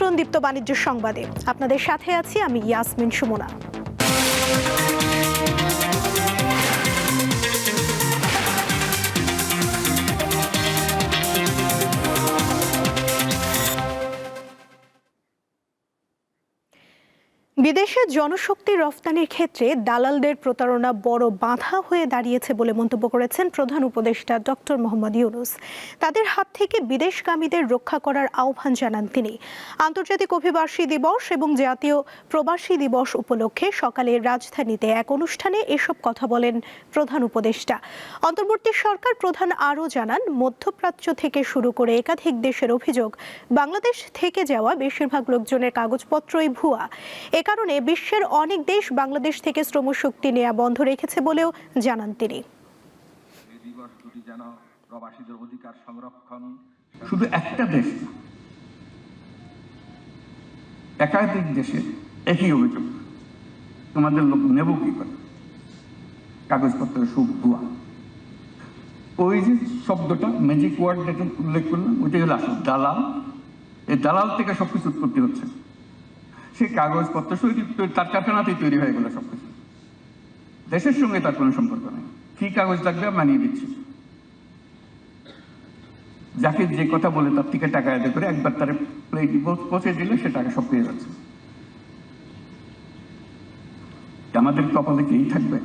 আমন্ত্রণ দীপ্ত বাণিজ্য সংবাদে। আপনাদের সাথে আছি আমি ইয়াসমিন সুমনা। বিদেশে জনশক্তি রফতানির ক্ষেত্রে দালালদের প্রতারণা বড় বাধা হয়ে দাঁড়িয়েছে বলে মন্তব্য করেছেন প্রধান উপদেষ্টা ডক্টর মোহাম্মদ ইউনুস। তাদের হাত থেকে বিদেশগামীদের রক্ষা করার আহ্বান জানান তিনি। আন্তর্জাতিক অভিবাসী দিবস এবং জাতীয় প্রবাসী দিবস উপলক্ষে সকালে রাজধানীতে এক অনুষ্ঠানে এসব কথা বলেন প্রধান উপদেষ্টা। অন্তর্বর্তী সরকার প্রধান আরও জানান, মধ্যপ্রাচ্য থেকে শুরু করে একাধিক দেশের অভিযোগ, বাংলাদেশ থেকে যাওয়া বেশিরভাগ লোকজনের কাগজপত্রই ভুয়া। এ কারণে বিশ্বের অনেক দেশ বাংলাদেশ থেকে শ্রমশক্তি নেওয়া বন্ধ রেখেছে বলেও জানান তিনি। শুধু একটা দেশ, একাধিক দেশে একই অভিযোগ। তোমাদের লোক নেব কি করে? কাগজপত্রের সুখ ভুয়া ওই যে শব্দটা ম্যাজিক ওয়ার্ড যেটা উল্লেখ করলাম, ওইটাই হলো আসল দালাল। এই দালাল থেকে সবকিছু উৎপত্তি হচ্ছে। সেই কাগজপত্র তৈরি, তার কারখানাতেই তৈরি হয়ে গেল সবকিছু। দেশের সঙ্গে তার কোনো সম্পর্ক নেই। কি কাগজ লাগবে মানিয়ে দিচ্ছি। যাকে যে কথা বলে তার থেকে টাকা আদায় করে একবার তার প্লেট পৌঁছে দিলে সে টাকা সব পেয়ে যাচ্ছে। আমাদের কপালে কেই থাকবে?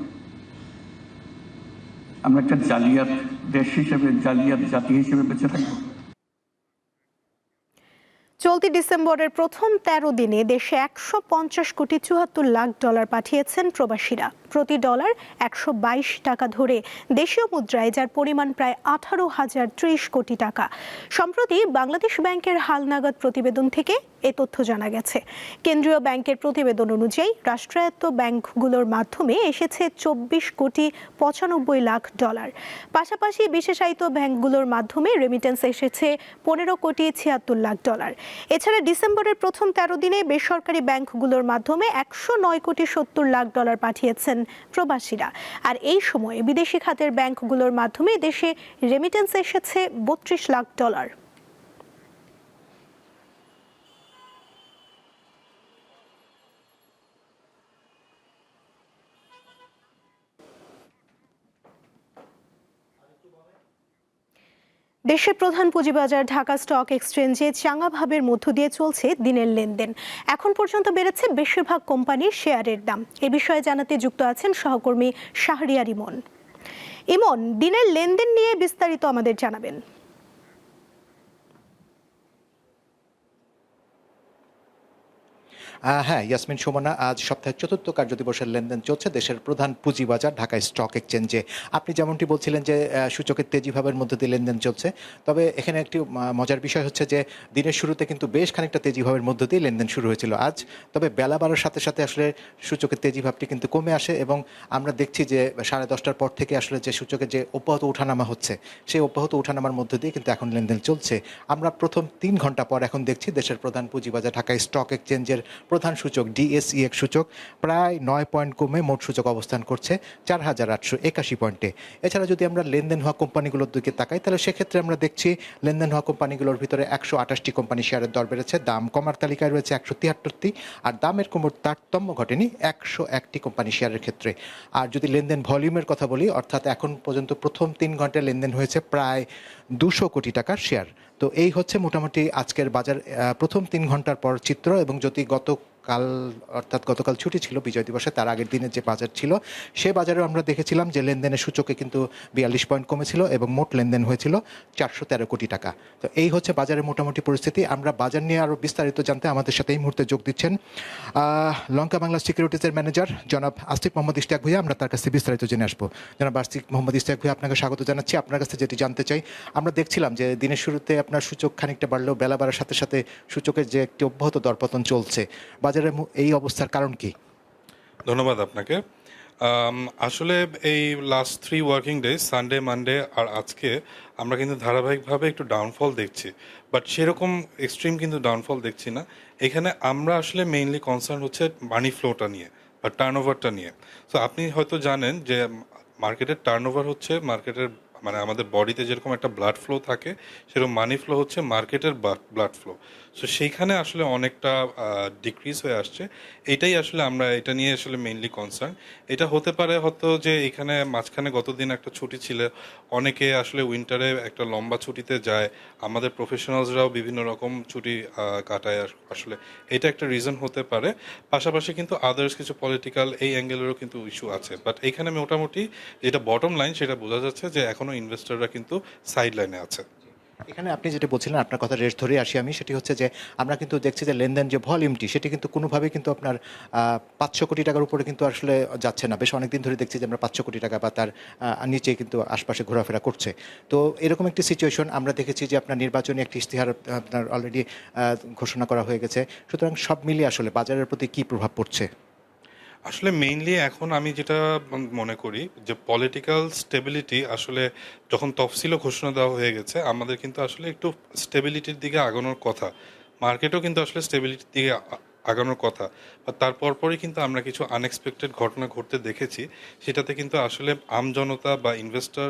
আমরা একটা জালিয়াত দেশ হিসেবে, জালিয়াত জাতি হিসেবে বেঁচে থাকব? চলতি ডিসেম্বরের প্রথম তেরো দিনে দেশে একশো পঞ্চাশ কোটি চুয়াত্তর লাখ ডলার পাঠিয়েছেন প্রবাসীরা। প্রতি ডলার একশো বাইশ টাকা ধরে। দেশীয় মুদ্রায়, যার পরিমাণ প্রায় আঠারো হাজার ত্রিশ কোটি টাকা। সম্প্রতি বাংলাদেশ ব্যাংকের হালনাগাদ প্রতিবেদন থেকে এ তথ্য জানা গেছে। কেন্দ্রীয় ব্যাংকের প্রতিবেদন অনুযায়ী, রাষ্ট্রায়ত্ত ব্যাংকগুলোর মাধ্যমে এসেছে চব্বিশ কোটি পঁচানব্বই লাখ ডলার। পাশাপাশি বিশেষায়িত ব্যাংকগুলোর মাধ্যমে রেমিটেন্স এসেছে পনেরো কোটি ছিয়াত্তর লাখ ডলার। এছাড়া ডিসেম্বরের প্রথম তেরো দিনে বেসরকারি ব্যাংকগুলোর মাধ্যমে একশো নয় কোটি সত্তর লাখ ডলার পাঠিয়েছেন প্রবাসীরা। আর এই সময়ে বিদেশি খাতের ব্যাংকগুলোর মাধ্যমে দেশে রেমিটেন্স এসেছে বত্রিশ লাখ ডলার দেশের প্রধান পুঁজিবাজার ঢাকা স্টক এক্সচেঞ্জে চাঙাভাবের মধ্য দিয়ে চলছে দিনের লেনদেন। এখন পর্যন্ত বেড়েছে বেশিরভাগ কোম্পানির শেয়ারের দাম। এ বিষয়ে জানাতে যুক্ত আছেন সহকর্মী শাহরিয়ার ইমন। ইমন, দিনের লেনদেন নিয়ে বিস্তারিত আমাদের জানাবেন। হ্যাঁ ইয়াসমিন সুমনা, আজ সপ্তাহের চতুর্থ কার্যদিবসের লেনদেন চলছে দেশের প্রধান পুঁজিবাজার ঢাকা স্টক এক্সচেঞ্জে। আপনি যেমনটি বলছিলেন যে সূচকের তেজিভাবের মধ্যে দিয়ে লেনদেন চলছে, তবে এখানে একটি মজার বিষয় হচ্ছে যে, দিনের শুরুতে কিন্তু বেশ খানিকটা তেজিভাবের মধ্য দিয়ে লেনদেন শুরু হয়েছিল আজ, তবে বেলা বাড়ার সাথে সাথে আসলে সূচকের তেজিভাবটি কিন্তু কমে আসে এবং আমরা দেখছি যে, সাড়ে দশটার পর থেকে আসলে যে সূচকের যে অব্যাহত ওঠানামা হচ্ছে, সেই অব্যাহত ওঠানামার মধ্য দিয়ে কিন্তু এখন লেনদেন চলছে। আমরা প্রথম তিন ঘণ্টা পর এখন দেখছি দেশের প্রধান পুঁজিবাজার ঢাকা স্টক এক্সচেঞ্জের প্রধান সূচক ডিএসইএক্স সূচক, প্রায় নয় পয়েন্ট কমে মোট সূচক অবস্থান করছে চার হাজার আটশো একাশি পয়েন্টে। এছাড়া যদি আমরা লেনদেন হওয়া কোম্পানিগুলোর দিকে তাকাই, তাহলে সেক্ষেত্রে আমরা দেখছি লেনদেন হওয়া কোম্পানিগুলোর ভিতরে একশো আঠাশটি কোম্পানি শেয়ারের দর বেড়েছে, দাম কমার তালিকায় রয়েছে একশো তিয়াত্তরটি, আর দামের কোমর তারতম্য ঘটেনি একশো একটি কোম্পানি শেয়ারের ক্ষেত্রে। আর যদি লেনদেন ভলিউমের কথা বলি, অর্থাৎ এখন পর্যন্ত প্রথম তিন ঘন্টায় লেনদেন হয়েছে প্রায় দুশো কোটি টাকার শেয়ার তো এই হচ্ছে মোটামুটি আজকের বাজার প্রথম তিন ঘণ্টার পর চিত্র এবং যদি গত কাল, অর্থাৎ গতকাল ছুটি ছিল বিজয় দিবসে, তার আগের দিনের যে বাজার ছিল, সে বাজারে আমরা দেখেছিলাম যে লেনদেনের সূচকে কিন্তু বিয়াল্লিশ পয়েন্ট কমেছিল এবং মোট লেনদেন হয়েছিল চারশো তেরো কোটি টাকা। তো এই হচ্ছে বাজারের মোটামুটি পরিস্থিতি। আমরা বাজার নিয়ে আরও বিস্তারিত জানতে আমাদের সাথে এই মুহূর্তে যোগ দিচ্ছেন লঙ্কা বাংলা সিকিউরিটিজের ম্যানেজার জনাব আসিফ মোহাম্মদ ইশতিয়াক ভুইয়া। আমরা তার কাছে বিস্তারিত জেনে আসব। জনাব আসিফ মোহাম্মদ ইশতিয়াক ভুইয়া, আপনাকে স্বাগত জানাচ্ছি। আপনার কাছে যেটি জানতে চাই, আমরা দেখছিলাম যে দিনের শুরুতে আপনার সূচক খানিকটা বাড়লেও বেলা বাড়ার সাথে সাথে সূচকের যে একটি অব্যাহত দরপতন চলছে। বাজারে এই অবস্থার কারণ কি? ধন্যবাদ আপনাকে। আসলে এই last three working day Sunday Monday আর আজকে আমরা কিন্তু ধারাবাহিকভাবে একটু ডাউনফল দেখছি। বাট সেরকম এক্সট্রিম কিন্তু ডাউনফল দেখছি না। এখানে আমরা আসলে মেইনলি কনসার্ন হচ্ছে মানি ফ্লোটা নিয়ে বা টার্ন ওভারটা নিয়ে। সো আপনি হয়তো জানেন যে মার্কেটের টার্ন ওভার হচ্ছে মার্কেটের মানে আমাদের বডিতে যেরকম একটা ব্লাড ফ্লো থাকে, সেরকম মানি ফ্লো হচ্ছে মার্কেটের ব্লাড ফ্লো সো সেইখানে আসলে অনেকটা ডিক্রিজ হয়ে আসছে। এটাই আসলে আমরা, এটা নিয়ে আসলে মেইনলি কনসার্ন এটা হতে পারে হয়তো যে এখানে মাঝখানে গতদিন একটা ছুটি ছিল। অনেকে আসলে উইন্টারে একটা লম্বা ছুটিতে যায়। আমাদের প্রফেশনালসরাও বিভিন্ন রকম ছুটি কাটায় আসলে। এটা একটা রিজন হতে পারে। পাশাপাশি কিন্তু আদার্স কিছু পলিটিক্যাল এই অ্যাঙ্গেলেরও কিন্তু ইস্যু আছে। বাট এখানে মোটামুটি যেটা বটম লাইন সেটা বোঝা যাচ্ছে যে এখনও ইনভেস্টররা কিন্তু সাইড লাইনে আছে। এখানে আপনি যেটা বলছিলেন, আপনার কথা রেশ ধরে আসি আমি, সেটি হচ্ছে যে আমরা কিন্তু দেখছি যে লেনদেন যে ভলিউমটি, সেটি কিন্তু কোনোভাবেই কিন্তু আপনার পাঁচশো কোটি টাকার উপরে কিন্তু আসলে যাচ্ছে না। বেশ অনেকদিন ধরে দেখছি যে আমরা পাঁচশো কোটি টাকা বা তার নিচে কিন্তু আশপাশে ঘোরাফেরা করছে। তো এরকম একটি সিচুয়েশন আমরা দেখেছি যে আপনার নির্বাচনী একটি ইশতেহার আপনার অলরেডি ঘোষণা করা হয়ে গেছে। সুতরাং সব মিলিয়ে আসলে বাজারের প্রতি কী প্রভাব পড়ছে? আসলে মেইনলি এখন আমি যেটা মনে করি যে পলিটিক্যাল স্টেবিলিটি আসলে যখন তফসিলও ঘোষণা দেওয়া হয়ে গেছে, আমাদের কিন্তু আসলে একটু স্টেবিলিটির দিকে আগানোর কথা। মার্কেটও কিন্তু আসলে স্টেবিলিটির দিকে আগানোর কথা। বা তারপর পরই কিন্তু আমরা কিছু আনএক্সপেক্টেড ঘটনা ঘটতে দেখেছি। সেটাতে কিন্তু আসলে আমজনতা বা ইনভেস্টর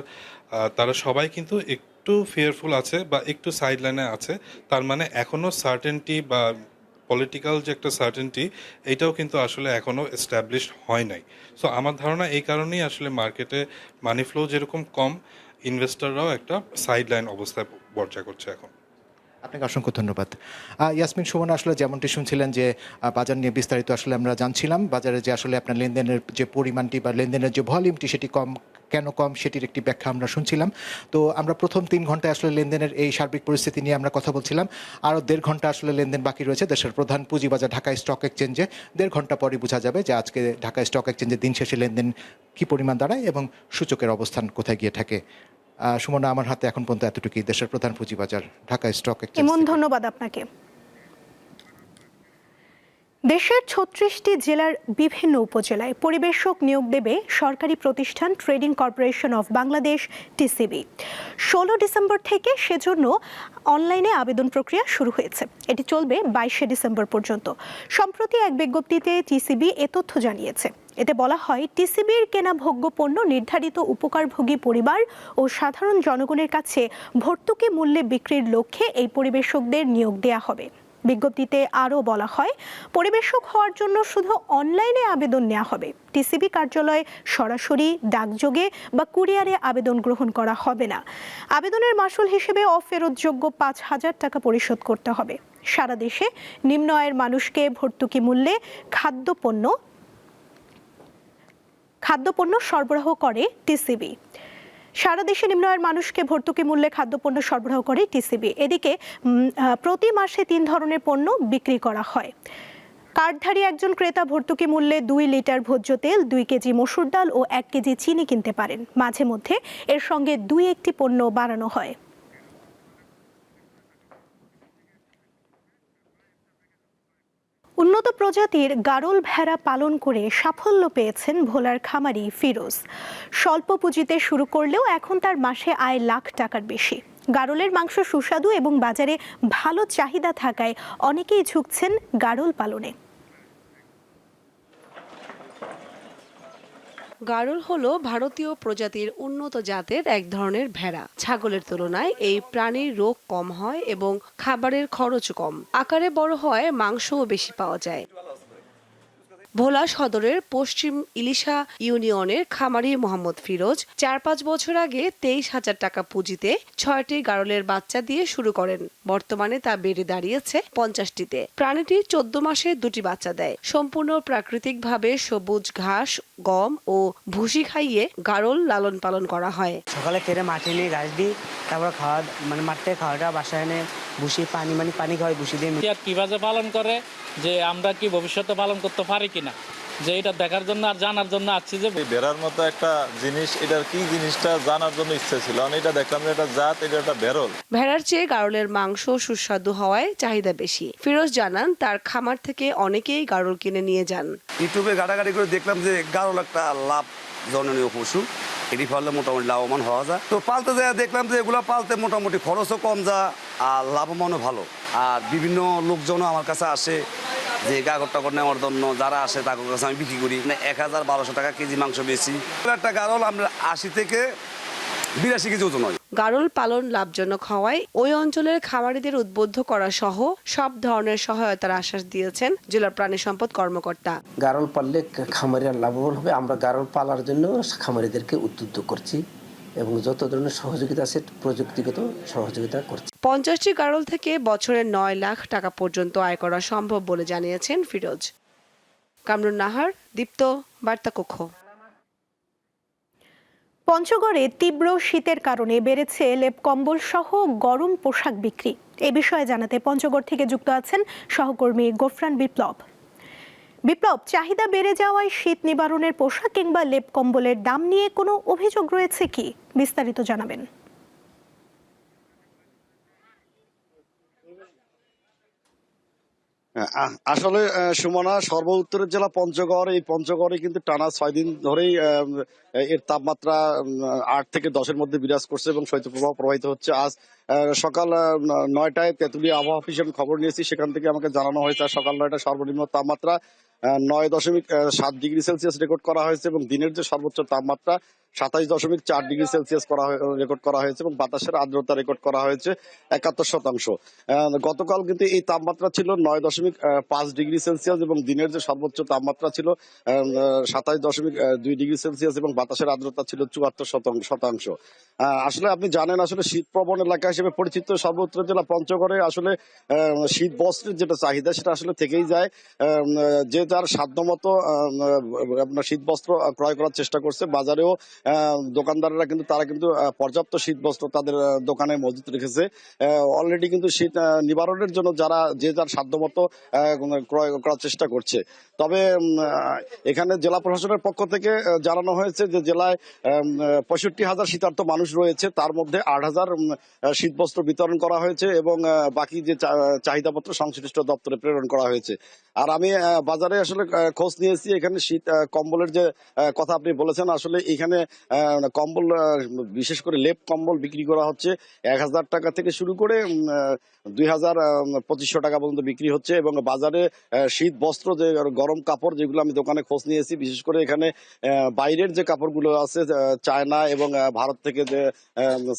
তারা সবাই কিন্তু একটু ফিয়ারফুল আছে বা একটু সাইডলাইনে আছে। তার মানে এখনও সার্টেনটি বা পলিটিক্যাল যে একটা সার্টেনটি এটাও কিন্তু আসলে এখনও এস্টাবলিশ হয় নাই। সো আমার ধারণা এই কারণেই আসলে মার্কেটে মানি ফ্লো যেরকম কম ইনভেস্টররাও একটা সাইড লাইন অবস্থায় পর্যায় করছে এখন। আপনাকে অসংখ্য ধন্যবাদ। ইয়াসমিন সুমন আসলে যেমনটি শুনছিলেন যে বাজার নিয়ে বিস্তারিত আসলে আমরা জানছিলাম। বাজারে যে আসলে আপনার লেনদেনের যে পরিমাণটি বা লেনদেনের যে ভলিউমটি সেটি কম কেন কম সেটির একটি ব্যাখ্যা আমরা শুনছিলাম। তো আমরা প্রথম তিন ঘন্টায় আসলে লেনদেনের এই সার্বিক পরিস্থিতি নিয়ে আমরা কথা বলছিলাম। আরও দেড় ঘণ্টা আসলে লেনদেন বাকি রয়েছে দেশের প্রধান পুঁজিবাজার ঢাকা স্টক এক্সচেঞ্জে। দেড় ঘণ্টা পরে বোঝা যাবে যে আজকে ঢাকা স্টক এক্সচেঞ্জের দিন শেষে লেনদেন কী পরিমাণ দাঁড়ায় এবং সূচকের অবস্থান কোথায় গিয়ে থাকে। সুমনা আমার হাতে এখন পর্যন্ত এতটুকুই। দেশের প্রধান পুঁজিবাজার ঢাকা স্টক এক্সচেঞ্জ ধন্যবাদ আপনাকে। দেশের ছত্রিশটি জেলার বিভিন্ন উপজেলায় পরিবেশক নিয়োগ দেবে সরকারি প্রতিষ্ঠান trading corporation of Bangladesh TCB ষোলো ডিসেম্বর থেকে সেজন্য অনলাইনে আবেদন প্রক্রিয়া শুরু হয়েছে। এটি চলবে বাইশে ডিসেম্বর পর্যন্ত। সম্প্রতি এক বিজ্ঞপ্তিতে টিসিবি এ তথ্য জানিয়েছে। এতে বলা হয় টিসিবির কেনা ভোগ্যপণ্য নির্ধারিত উপকারভোগী পরিবার ও সাধারণ জনগণের কাছে ভর্তুকি মূল্যে বিক্রির লক্ষ্যে এই পরিবেশকদের নিয়োগ দেয়া হবে। বিজ্ঞপ্তিতে আরও বলা হয়, পরিবেশক হওয়ার জন্য শুধু অনলাইনে আবেদন নেওয়া হবে। টিসিবি কার্যালয়ে সরাসরি ডাকযোগে বা কুরিয়ারে আবেদন গ্রহণ করা হবে না। আবেদনের মাসুল হিসেবে অফেরতযোগ্য পাঁচ হাজার টাকা পরিশোধ করতে হবে। সারা দেশে নিম্ন আয়ের মানুষকে ভর্তুকি মূল্যে খাদ্যপণ্য খাদ্যপণ্য সরবরাহ করে টিসিবি। সারা দেশে নিম্নয়ের মানুষকে ভর্তুকি মূল্যে খাদ্যপণ্য সরবরাহ করে টিসিবি। এদিকে প্রতি মাসে তিন ধরনের পণ্য বিক্রি করা হয়। কার্ডধারী একজন ক্রেতা ভর্তুকি মূল্যে দুই লিটার ভোজ্য তেল, দুই কেজি মসুর ডাল ও এক কেজি চিনি কিনতে পারেন। মাঝে মধ্যে এর সঙ্গে দুই একটি পণ্য বাড়ানো হয়। উন্নত প্রজাতির গারল ভেড়া পালন করে সাফল্য পেয়েছেন ভোলার খামারি ফিরোজ। স্বল্প পুঁজিতে শুরু করলেও এখন তার মাসে আয় লাখ টাকার বেশি। গারলের মাংস সুস্বাদু এবং বাজারে ভালো চাহিদা থাকায় অনেকেই ঝুঁকছেন গারল পালনে। গারল হলো ভারতীয় প্রজাতির উন্নত জাতের এক ধরনের ভেড়া। ছাগলের তুলনায় এই প্রাণীর রোগ কম হয় এবং খাবারের খরচ কম। আকারে বড় হয় মাংসও বেশি পাওয়া যায়। ভোলা সদরের পশ্চিম ইলিশা ইউনিয়নের খামারি মোহাম্মদ ফিরোজ চার পাঁচ বছর আগে তেইশ হাজার টাকা পুঁজিতে ছয়টি গারলের বাচ্চা দিয়ে শুরু করেন। বর্তমানে তা বেড়ে দাঁড়িয়েছে পঞ্চাশটিতে। প্রাণীটি চোদ্দ মাসে দুটি বাচ্চা দেয়। সম্পূর্ণ প্রাকৃতিকভাবে সবুজ ঘাস, গম ও ভুসি খাইয়ে গারল লালন পালন করা হয়। সকালে কেটে মাঠে নিয়ে ঘাস দিই তারপর খাওয়া মানে মাঠ থেকে খাওয়াটা বাসায় এনে ভুসি পানি মানে পানি খাওয়াই ভুসি দিয়ে আর কীভাবে পালন করে যে আমরা কি ভবিষ্যতে পালন করতে পারি কিনা? যে এটা দেখার জন্য আর জানার জন্য আসছি যে বেড়ার মতো একটা জিনিস এটার কি জিনিসটা জানার জন্য ইচ্ছে ছিল? আমি এটা দেখলাম যে এটা জাত এটা একটা বেরল। ভেড়ার চেয়ে গারলের মাংস সুস্বাদু হওয়ায় চাহিদা বেশি। ফিরোজ জানান তার খামার থেকে অনেকেই গারল কিনে নিয়ে যান। ইউটিউবে ঘাটাঘাটি করে দেখলাম যে গারল একটা লাভ জননীয় পশু। এটি ফলে মোটামুটি লাভবান হওয়া যায়। তো পালতে যায় দেখলাম যে এগুলো পালতে মোটামুটি খরচও কম যা আর লাভবানও ভালো। আর বিভিন্ন লোকজনও আমার কাছে আসে যে গাগর টাগর নেওয়ার জন্য, যারা আসে তাদের কাছে আমি বিক্রি করি। মানে এক হাজার বারোশো টাকা কেজি মাংস বেশি একটা গারল আমরা আশি থেকে বিরাশি কেজি ওজন হয়। গারল পালন লাভজনক হওয়ায় ওই অঞ্চলের খামারিদের উদ্বুদ্ধ করা সহ সব ধরনের সহায়তার আশ্বাস দিয়েছেন জেলা প্রাণী সম্পদ কর্মকর্তা। গারল পাললে খামারিরা লাভবান হবে। আমরা গারল পালার জন্য খামারিদেরকে উদ্বুদ্ধ করছি এবং যত ধরনের সহযোগিতা আছে প্রযুক্তিগত সহযোগিতা করছি। পঞ্চাশটি গারল থেকে বছরে নয় লাখ টাকা পর্যন্ত আয় করা সম্ভব বলে জানিয়েছেন ফিরোজ। কামরুন নাহার দীপ্ত বার্তা কক্ষ পঞ্চগড়ে তীব্র শীতের কারণে বেড়েছে লেপ কম্বল সহ গরম পোশাক বিক্রি। এ বিষয়ে জানাতে পঞ্চগড় থেকে যুক্ত আছেন সহকর্মী গোফরান বিপ্লব। বিপ্লব, চাহিদা বেড়ে যাওয়ায় শীত নিবারণের পোশাক কিংবা লেপ কম্বলের দাম নিয়ে কোনো অভিযোগ রয়েছে কি? বিস্তারিত জানাবেন। আসলে সুমনা সর্ব উত্তরের জেলা পঞ্চগড়, এই পঞ্চগড়ে কিন্তু টানা ছয় দিন ধরেই এর তাপমাত্রা আট থেকে দশের মধ্যে বিরাজ করছে এবং শৈত্যপ্রবাহ প্রবাহিত হচ্ছে। আজ সকাল নয়টায় তেঁতুলিয়া আবহাওয়া অফিসে আমি খবর নিয়েছি। সেখান থেকে আমাকে জানানো হয়েছে সকাল নয়টায় সর্বনিম্ন তাপমাত্রা নয় দশমিক সাত ডিগ্রি সেলসিয়াস রেকর্ড করা হয়েছে এবং দিনের যে সর্বোচ্চ তাপমাত্রা সাতাইশ দশমিক চার ডিগ্রি সেলসিয়াস করা রেকর্ড করা হয়েছে এবং বাতাসের আর্দ্রতা রেকর্ড করা হয়েছে একাত্তর শতাংশ। গতকাল কিন্তু এই তাপমাত্রা ছিল নয় দশমিক পাঁচ ডিগ্রি সেলসিয়াস এবং দিনের যে সর্বোচ্চ তাপমাত্রা ছিল সাতাইশ দশমিক দুই ডিগ্রি সেলসিয়াস এবং বাতাসের আর্দ্রতা ছিল চুয়াত্তর শতাংশ। আসলে আপনি জানেন, আসলে শীত প্রবণ এলাকা হিসেবে পরিচিত সর্বত্র জেলা পঞ্চগড়ে আসলে শীত বস্ত্রের যেটা চাহিদা সেটা আসলে থেকেই যায়। যে যার সাধ্যমতো আপনার শীত বস্ত্র ক্রয় করার চেষ্টা করছে। বাজারেও দোকানদাররা কিন্তু, তারা কিন্তু পর্যাপ্ত শীত বস্ত্র তাদের দোকানে মজুত রেখেছে। অলরেডি কিন্তু শীত নিবারণের জন্য যারা, যে যার সাধ্যমতো ক্রয় করার চেষ্টা করছে। তবে এখানে জেলা প্রশাসনের পক্ষ থেকে জানানো হয়েছে যে জেলায় পঁয়ষট্টি হাজার শীতার্থ মানুষ রয়েছে। তার মধ্যে আট হাজার শীত বস্ত্র বিতরণ করা হয়েছে এবং বাকি যে চাহিদাপত্র সংশ্লিষ্ট দপ্তরে প্রেরণ করা হয়েছে। আর আমি বাজারে আসলে খোঁজ নিয়েছি। এখানে শীত কম্বলের যে কথা আপনি বলেছেন, আসলে এখানে কম্বল বিশেষ করে লেপ কম্বল বিক্রি করা হচ্ছে। এক হাজার টাকা থেকে শুরু করে দুই হাজার পঁচিশশো টাকা পর্যন্ত বিক্রি হচ্ছে এবং বাজারে শীত বস্ত্র যে গরম কাপড় যেগুলো আমি দোকানে খোঁজ নিয়েছি, বিশেষ করে এখানে বাইরের যে কাপড়গুলো আছে চায়না এবং ভারত থেকে যে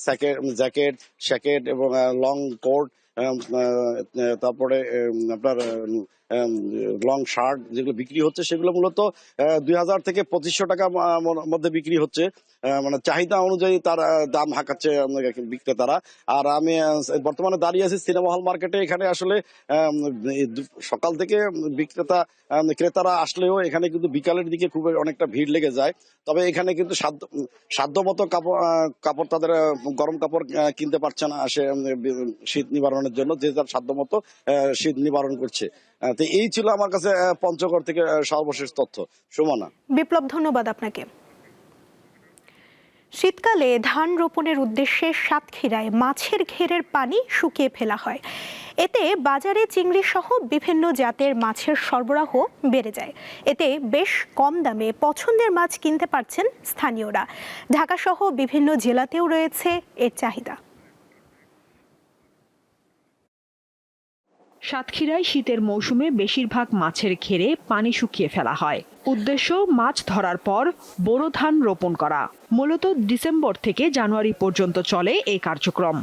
জ্যাকেট জ্যাকেট, শ্যাকেট এবং লং কোট তারপরে আপনার লং শার্ট যেগুলো বিক্রি হচ্ছে, সেগুলো মূলত দুই হাজার থেকে পঁচিশশো টাকা মধ্যে বিক্রি হচ্ছে। মানে চাহিদা অনুযায়ী তার, দাম হাঁকাচ্ছে বিক্রেতারা। আর আমি বর্তমানে দাঁড়িয়ে আছি সিনেমা হল মার্কেটে। এখানে আসলে সকাল থেকে বিক্রেতা ক্রেতারা আসলেও এখানে কিন্তু বিকালের দিকে খুব অনেকটা ভিড় লেগে যায়। তবে এখানে কিন্তু সাধ্য সাধ্য মতো কাপড় কাপড় তাদের গরম কাপড় কিনতে পারছে না সে শীত নিবারণের জন্য। যে যার সাধ্য মতো শীত নিবারণ করছে। তো এই ছিল আমার কাছে পঞ্চগড় থেকে সর্বশেষ তথ্য। সুমনা। বিপ্লব, ধন্যবাদ আপনাকে। শীতকালে ধান রোপণের উদ্দেশ্যে সাতক্ষীরায় মাছের ঘেরের পানি শুকিয়ে ফেলা হয়। এতে বাজারে চিংড়ি সহ বিভিন্ন জাতের মাছের সরবরাহ বেড়ে যায়। এতে বেশ কম দামে পছন্দের মাছ কিনতে পারছেন স্থানীয়রা। ঢাকা সহ বিভিন্ন জেলাতেও রয়েছে এর চাহিদা। সাতক্ষীরায় শীতের মৌসুমে বেশিরভাগ মাছের ঘেরে পানি শুকিয়ে ফেলা হয়। উদ্দেশ্য, মাছ ধরার পর বোরো ধান রোপণ করা। মূলত ডিসেম্বর থেকে জানুয়ারি পর্যন্ত চলে এই কার্যক্রম।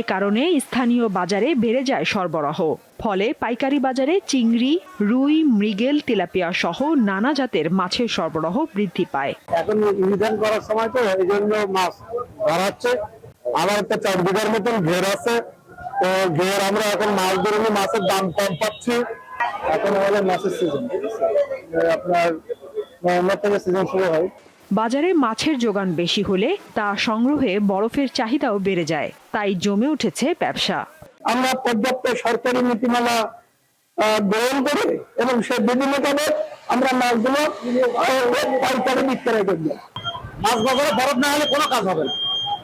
এ কারণে স্থানীয় বাজারে বেড়ে যায় সরবরাহ। ফলে পাইকারি বাজারে চিংড়ি, রুই, মৃগেল, তেলাপিয়া সহ নানা জাতের মাছের সরবরাহ বৃদ্ধি পায়। এখন ইমিধান করার সময় তো এই জন্য মাছ ধরা হচ্ছে। একটা চার বিঘার মতন ঘের আছে। তো ঘের আমরা এখন মাছ ধরে মাছের দাম কম পাচ্ছি। এখন আমাদের মাছের সিজন আপনার নভেম্বর থেকে সিজন শুরু হয়। বাজারে মাছের যোগান বেশি হলে তা সংগ্রহে বরফের চাহিদাও বেড়ে যায় তাই জমে উঠেছে ব্যবসা। আমরা পর্যাপ্ত সরকারি নীতিমালা গ্রহণ করে এবং সে বিধি মোতাবেক আমরা মাছগুলো পাইকারি বিক্রয় করব। মাছ বাজারে বরফ না হলে কোনো কাজ হবে না।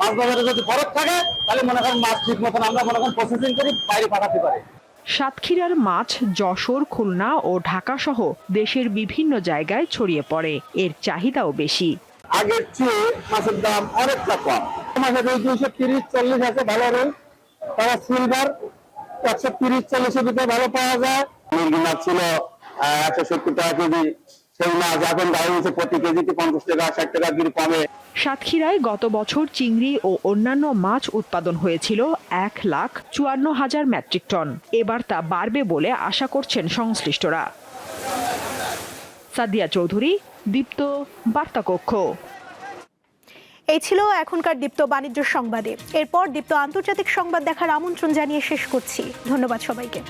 মাছ বাজারে যদি বরফ থাকে তাহলে মনে করেন মাছ ঠিক মতন আমরা মনে করেন প্রসেসিং করি বাইরে পাঠাতে পারি। সাতক্ষীরার মাছ যশোর খুলনা ও ঢাকা সহ দেশের বিভিন্ন জায়গায় ছড়িয়ে পড়ে। এর চাহিদাও বেশি। আগের চেয়ে মাছের দাম অনেকটা কম। মাছের ওই দুইশো তিরিশ চল্লিশ আছে ভালো রোল তারা সিলভার একশো তিরিশ চল্লিশের ভিতরে ভালো পাওয়া যায়। মুরগি মাছ ছিল একশো সত্তর টাকা কেজি। সেই মাছ এখন দাম হচ্ছে প্রতি কেজিতে পঞ্চাশ টাকা ষাট টাকা করে কমে। সাতক্ষীরায় গত বছর চিংড়ি ও অন্যান্য মাছ উৎপাদন হয়েছিল এক লাখ চুয়ান্ন হাজার মেট্রিক টন। এবার তা বাড়বে বলে আশা করছেন সংশ্লিষ্টরা। সাদিয়া চৌধুরী, দীপ্ত বার্তাকক্ষ এই ছিল এখনকার দীপ্ত বাণিজ্য সংবাদে। এরপর দীপ্ত আন্তর্জাতিক সংবাদ দেখার আমন্ত্রণ জানিয়ে শেষ করছি। ধন্যবাদ সবাইকে।